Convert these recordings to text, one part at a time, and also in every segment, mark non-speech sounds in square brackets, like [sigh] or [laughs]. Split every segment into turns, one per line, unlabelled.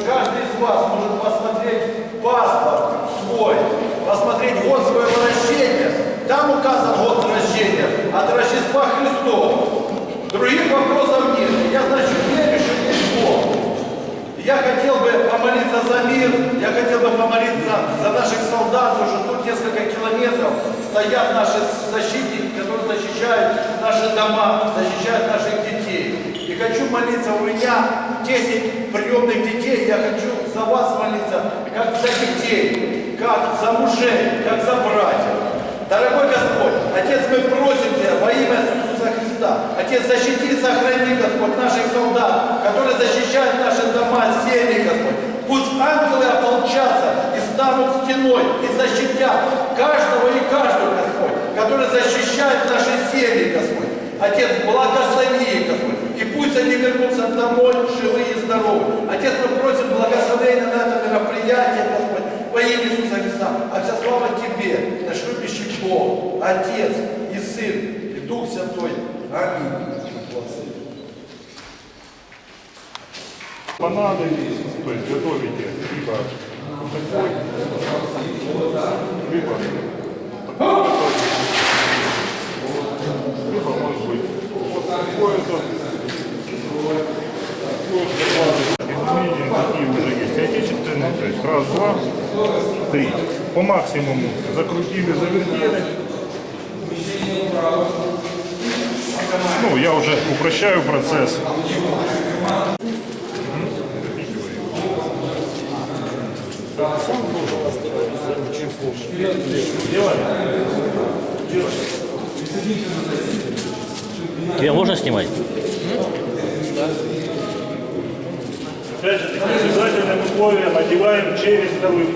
что каждый из вас может посмотреть паспорт свой, посмотреть год своего рождения. Там указан год рождения от Рождества Христова. Других вопросов нет. Я, значит, верю, что есть Бог. Я хотел бы помолиться за мир, я хотел бы помолиться за наших солдат, уже тут несколько километров стоят наши защитники, которые защищают наши дома, защищают наших детей. И хочу молиться, у меня 10 приемных детей, я хочу за вас молиться, как за детей, как за мужей, как за братьев. Дорогой Господь, Отец, мы просим Тебя во имя Иисуса Христа, Отец, защити сохрани, Господь, наших солдат, которые защищают наши дома, семьи, Господь. Пусть ангелы ополчатся и станут стеной, и защитят каждого и каждую, Господь, который защищает наши семьи, Господь. Отец, благослови их, Господь, и пусть они вернутся домой живые и здоровые. Отец, мы просим благословения на это мероприятие, Господь, во имя Иисуса Христа. А вся слава Тебе, наш любящий Бог, Отец и Сын, и Дух Святой. Аминь.
понадобились, то есть готовите либо такой, либо такой готовите. либо может быть вот такое-то. Изменения такие уже есть отечественные, то есть раз, два, три. По максимуму закрутили, завертели. Ну, я уже упрощаю процесс.
Тебя можно снимать?
Опять же, таки, обязательным условием одеваем через вторую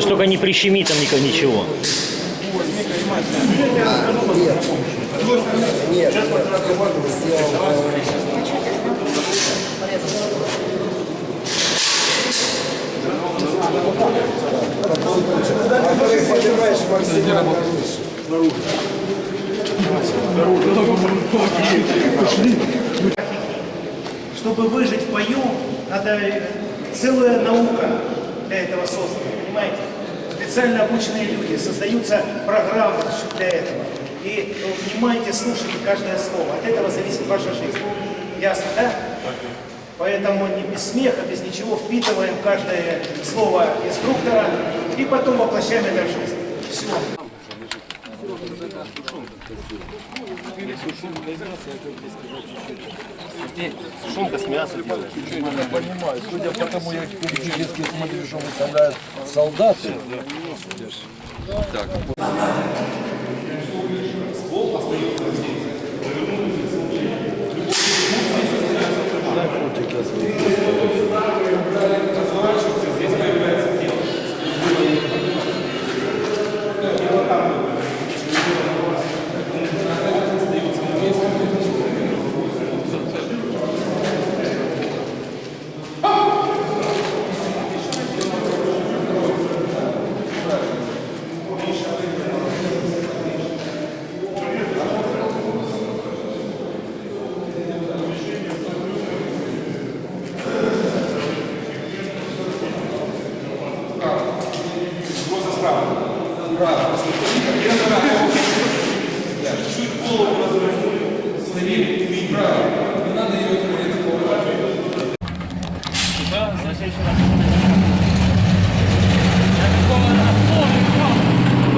ж только не прищеми там никого, ничего.
Чтобы выжить в бою, надо целая наука для этого создана, понимаете? Специально обученные люди, создаются программы для этого. И ну, внимайте, слушайте каждое слово. От этого зависит ваша жизнь. Ясно, да? Поэтому не без смеха, без ничего впитываем каждое слово инструктора и потом воплощаем это в жизнь. Все.
Шумка с мясом.
Я понимаю, судя по тому, я периодически смотрю, что выставляют солдаты. Союз. Так.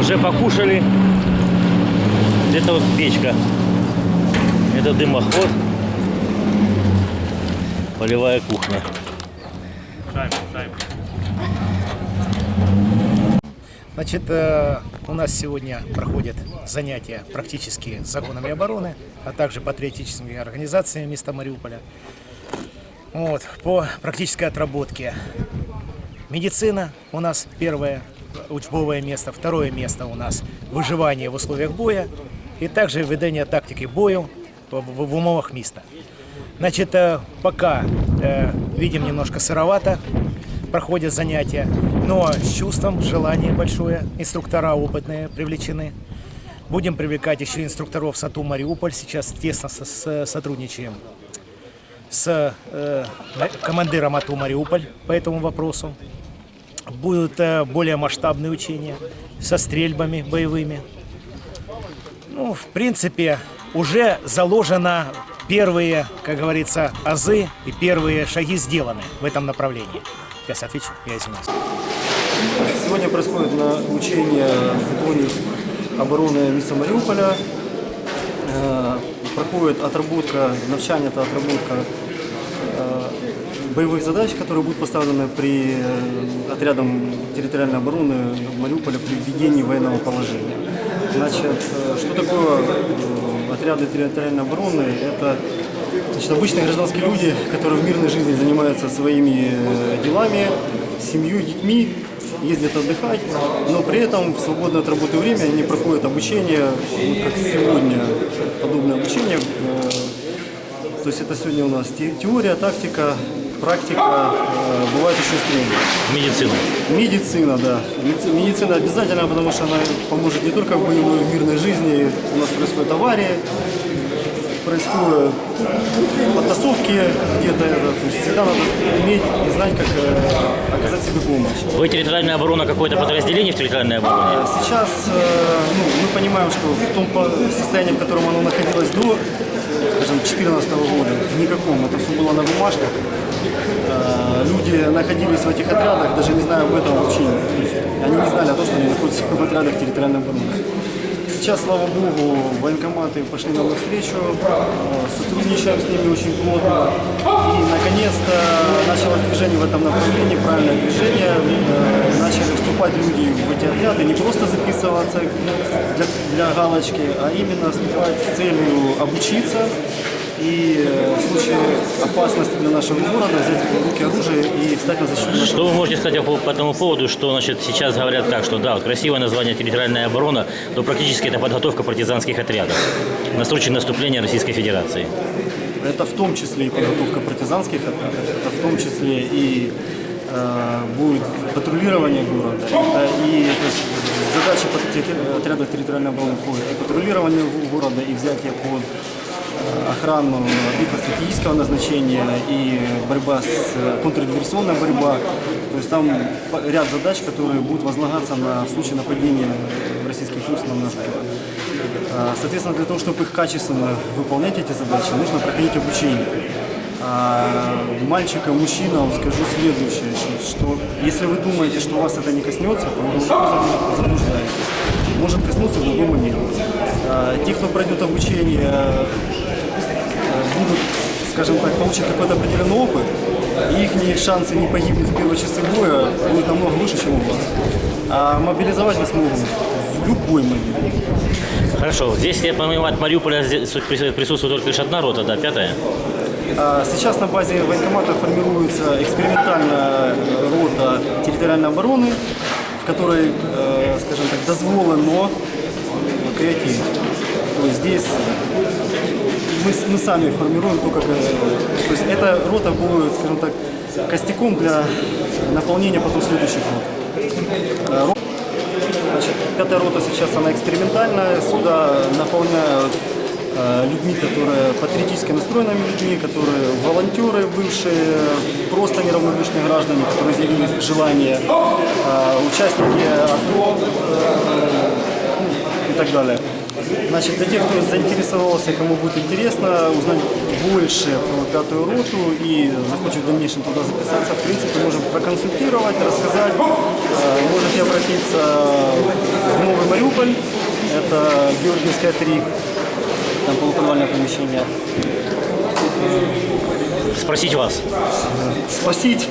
Уже покушали. Это вот печка. Это дымоход. Полевая кухня.
Значит, э, у нас сегодня проходят занятия практически с законами обороны, а также патриотическими организациями места Мариуполя. Вот, по практической отработке. Медицина у нас первая учбовое место. Второе место у нас выживание в условиях боя. И также ведение тактики бою в, в- в умовах міста. Значит, э, пока э, видим немножко сыровато, проходят занятия, но с чувством, желание большое, инструктора опытные привлечены. Будем привлекать еще инструкторов САТУ Мариуполь, сейчас тесно со- с- сотрудничаем с э, командиром АТУ Мариуполь по этому вопросу Будут э, более масштабные учения со стрельбами боевыми. Ну, в принципе, уже заложено первые, как говорится, азы и первые шаги сделаны в этом направлении. Сейчас отвечу, я извиняюсь.
Сегодня происходит на учение законів оборони міста Маріуполя. Е, Проходит отработка, навчання та отработка е, боевых задач, которые будут поставлены при э, отрядом территориальной обороны Мариуполя при введении военного положения. Значит, э, что такое э, отряды территориальной обороны? Это значит, обычные гражданские люди, которые в мирной жизни занимаются своими делами, семьей, детьми, ездят отдыхать, но при этом в свободное от работы время они проходят обучение, вот как сегодня подобное обучение. То есть это сегодня у нас те- теория, тактика, практика, э, бывает еще стрельба.
Медицина.
Медицина, да. Медици- Медицина обязательно, потому что она поможет не только в боевой, в мирной жизни. У нас происходят аварии, происходят потасовки где-то. То есть всегда надо уметь и знать, как э, оказать себе помощь.
Вы территориальная оборона какое-то подразделение в территориальной обороне?
А Сейчас э, ну, мы понимаем, что в том состоянии, в котором оно находилось до, скажем, 2014 года, в никаком, это все было на бумажках. Э, Люди находились в этих отрядах, даже не зная об этом вообще. То есть они не знали о том, что они находятся в отрядах территориальной обороны. Сейчас, слава богу, военкоматы пошли нам навстречу, э, сотрудничаем с ними очень плотно. И, наконец-то, началось движение в этом направлении, правильное движение. Э, Начали вступать люди в эти отряды, не просто записываться для, для галочки, а именно вступать с целью обучиться и э, в случае опасности для нашего города взять в руки оружие и встать на защиту нашего
Что вы можете сказать по, этому поводу, что значит, сейчас говорят так, что да, красивое название территориальная оборона, но практически это подготовка партизанских отрядов на случай наступления Российской Федерации.
Это в том числе и подготовка партизанских отрядов, это в том числе и будет патрулирование города. Это и то есть, те- отряда территориальной обороны входят и патрулирование города, и взятие под э, охрану объектов стратегического назначения, и борьба с э, контрдиверсионная борьба. То есть там ряд задач, которые будут возлагаться на в случае нападения российских войск на наш город. Соответственно, для того, чтобы их качественно выполнять эти задачи, нужно проходить обучение. А мальчикам, мужчинам скажу следующее, что- если вы думаете, что вас это не коснется, то вы заблуждаетесь. Может коснуться в любой момент. А, Те, кто пройдет обучение, э, будут, скажем так, получат какой-то определенный опыт, и их шансы не погибнуть в первые часы боя будут намного выше, чем у вас. А мобилизовать вас могут в любой момент.
Хорошо, здесь, я понимаю, от Мариуполя присутствует только лишь одна рота, да, пятая?
А Сейчас на базе военкомата формируется экспериментальная рота территориальной обороны, в которой, э, скажем так, дозволено креативить. То есть здесь мы, мы сами формируем то, как... э, То есть эта рота будет, скажем так, костяком для наполнения потом следующих рот. Э, ро- Значит, пятая рота сейчас она экспериментальная. Сюда наполняют э, людьми, которые патриотически настроенными людьми, которые волонтеры бывшие, просто неравнодушные граждане, которые изъявили желание, э, участники АТО э, ну, и так далее. Значит, для тех, кто заинтересовался, кому будет интересно узнать больше про пятую роту и захочет в дальнейшем туда записаться, в принципе, можем проконсультировать, рассказать. Э, Можете обратиться в Новый Мариуполь, это Георгиевская 3, там полуподвальное помещение.
Спросить вас.
Спросить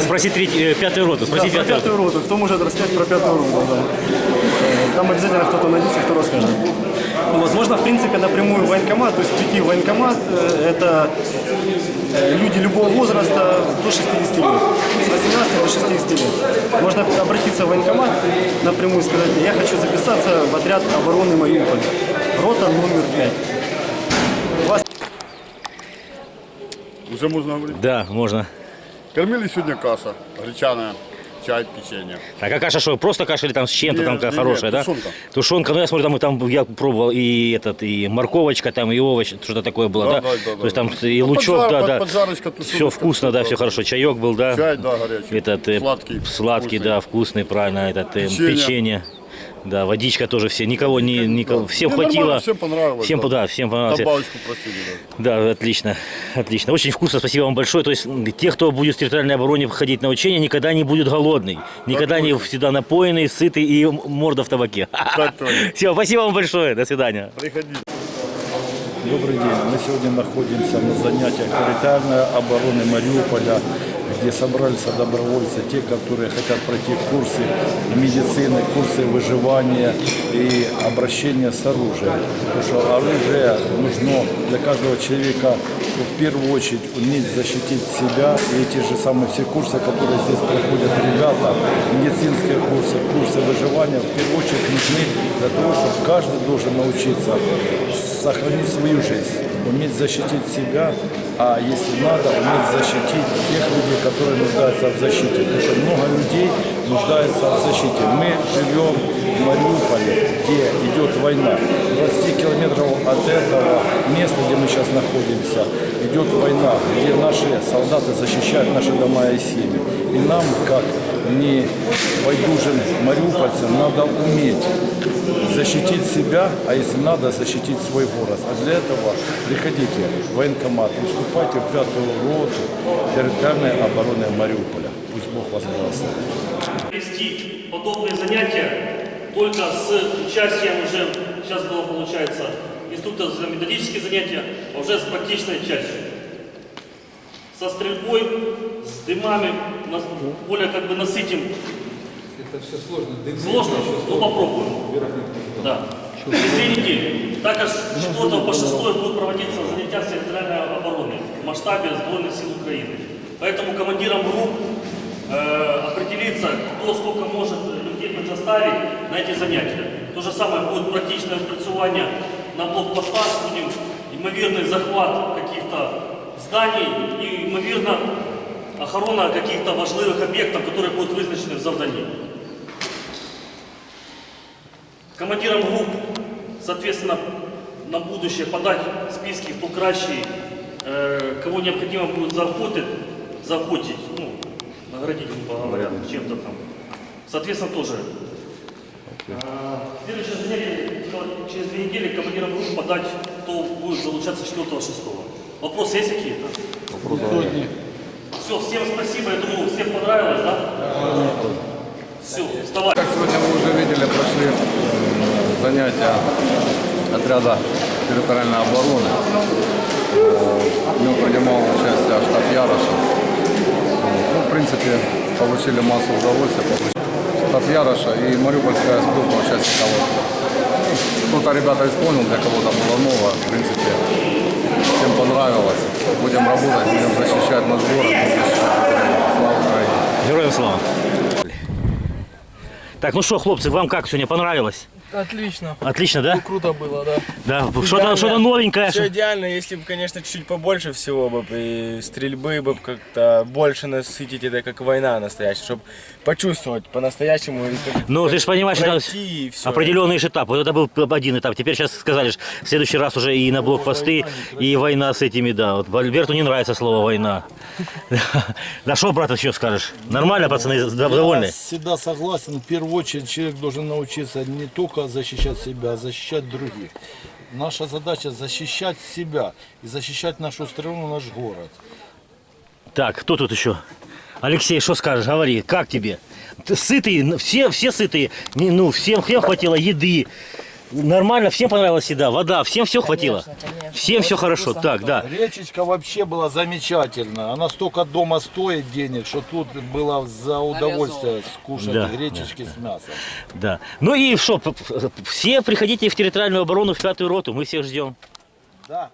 Спросить треть- э, пятую роту,
да,
спросить
про
пятую
пятую роту. Кто может рассказать про пятую роту? Да. там обязательно кто-то найдется, кто расскажет. Вот, можно, в принципе, напрямую в военкомат, то есть прийти в военкомат, э, это э, люди любого возраста до 60 лет, с 18 до 60 лет. Можно обратиться в военкомат, напрямую сказать, я хочу записаться в отряд обороны Мариуполя, рота номер 5. Вас
Уже можно говорить.
Да, можно.
Кормили сегодня каша, гречаная, чай, печенье.
Так а каша что, просто каша или там с чем-то там
не,
какая хорошая, да?
тушенка.
Тушенка, ну я смотрю, там, там я пробовал и этот, и морковочка там, и овощ, что-то такое было, да?
Да, да, да,
То есть
да.
там и
Ну,
лучок,
поджар-
да,
под-
да.
поджарочка,
Все
тушеночка,
вкусно, да,
всё
все хорошо. Чаек был, да?
Чай, да, горячий.
Этот, э,
Сладкий.
Сладкий,
вкусный.
да, вкусный, правильно, этот, э,
Печенье.
печенье. Да, водичка тоже все, никого не, никого, всем
Не,
хватило.
всем понравилось,
Всем,
да.
да, всем понравилось.
Добавочку просили, да.
Да, отлично, отлично. Очень вкусно, спасибо вам большое. То есть те, кто будет в территориальной обороне ходить на учения, никогда не будет голодный. Никогда не всегда напоенный, сытый и морда в табаке.
Так точно. [laughs]
Все, спасибо вам большое, до свидания.
Приходите.
Добрый день. Мы сегодня находимся на занятиях территориальной обороны Мариуполя, где собрались добровольцы, те, которые хотят пройти курсы медицины, курсы выживания и обращения с оружием. Потому что оружие нужно для каждого человека в первую очередь уметь защитить себя. И эти же самые все курсы, которые здесь проходят ребята, медицинские курсы, курсы выживания, в первую очередь нужны для того, чтобы каждый должен научиться сохранить свою жизнь, уметь защитить себя, а если надо, уметь защитить тех людей, которые нуждаются в защите. Потому что много людей нуждаются в защите. Мы живем в Мариуполе, где идет война. 20 километров от этого места, где мы сейчас находимся, идет война, где наши солдаты защищают наши дома и семьи. И нам, как не войдужим мариупольцам, надо уметь защитить себя, а если надо, защитить свой город. А для этого приходите в военкомат, вступайте в пятую роту территориальной обороны Мариуполя. Пусть Бог вас благословит.
вести подобные занятия только с участием уже, сейчас было получается, инструкторские методические занятия, а уже с практичной частью. Со стрельбой, с дымами, более как бы насытим. Это все сложно. Сложно, но попробуем. Да. Через две недели. Так как с 4 по 6 будут проводиться занятия территориальной обороны в масштабе Сбройных сил Украины. Поэтому командирам групп э, определиться, кто сколько может людей предоставить на эти занятия. То же самое будет практичное працювання на блокпостах, будем ймовірний захват каких-то зданий і ймовірна охорона каких-то важливих об'єктів, які будуть визначені в завданні. Командирам групп, соответственно, на будущее подать списки, кто кращий, э, кого необходимо будет заохотить, заохотить, ну, наградить, грубо говоря, чем-то там. Соответственно, тоже. А, Следующее занятие типа, через две недели командирам групп подать, кто будет залучаться 4 6 Вопросы есть какие-то? Все, всем спасибо, я думаю, всем понравилось, да? Все, вставай.
Как сегодня вы уже видели, прошли занятия отряда территориальной обороны. Э, В нем принимал участие штаб Яроша. Ну, в принципе, получили массу удовольствия. Штаб Яроша и Мариупольская спилка участников. Ну, Кто-то ребята исполнил, для кого-то было новое. В принципе, всем понравилось. Будем работать, будем защищать наш город. Слава Украине!
Героям слава. Так, ну что, хлопцы, вам как сегодня понравилось?
Отлично.
Отлично, да?
Круто было, да.
Да, что-то что новенькое.
Все идеально, если бы, конечно, чуть-чуть побольше всего бы, и стрельбы бы как-то больше насытить, это как война настоящая, чтобы почувствовать по-настоящему.
Ну, ты же понимаешь, это
пройти и всё.
определенный же этап. Вот это был один этап. Теперь сейчас сказали, ж, в следующий раз уже и на блокпосты, и война с этими, да. Вот Альберту не нравится слово война. [laughs] Да что, брат, еще скажешь? Нормально, пацаны, довольны?
Я всегда согласен, в первую очередь человек должен научиться не только защищать себя, а защищать других. Наша задача защищать себя и защищать нашу страну, наш город.
Так, кто тут еще? Алексей, что скажешь? Говори, как тебе? Ты сытый, ну, все, все сытые. Не, ну, всем, всем хватило еды. Нормально, всем понравилась еда, вода, всем все хватило.
Конечно, конечно.
Всем все хорошо. Так, да.
Речечка вообще была замечательная. Она столько дома стоит денег, что тут было за удовольствие скушать
Да,
гречечки с мясом.
Да. Ну и что, п- п- все приходите в территориальную оборону в пятую роту, мы всех ждем.
Да.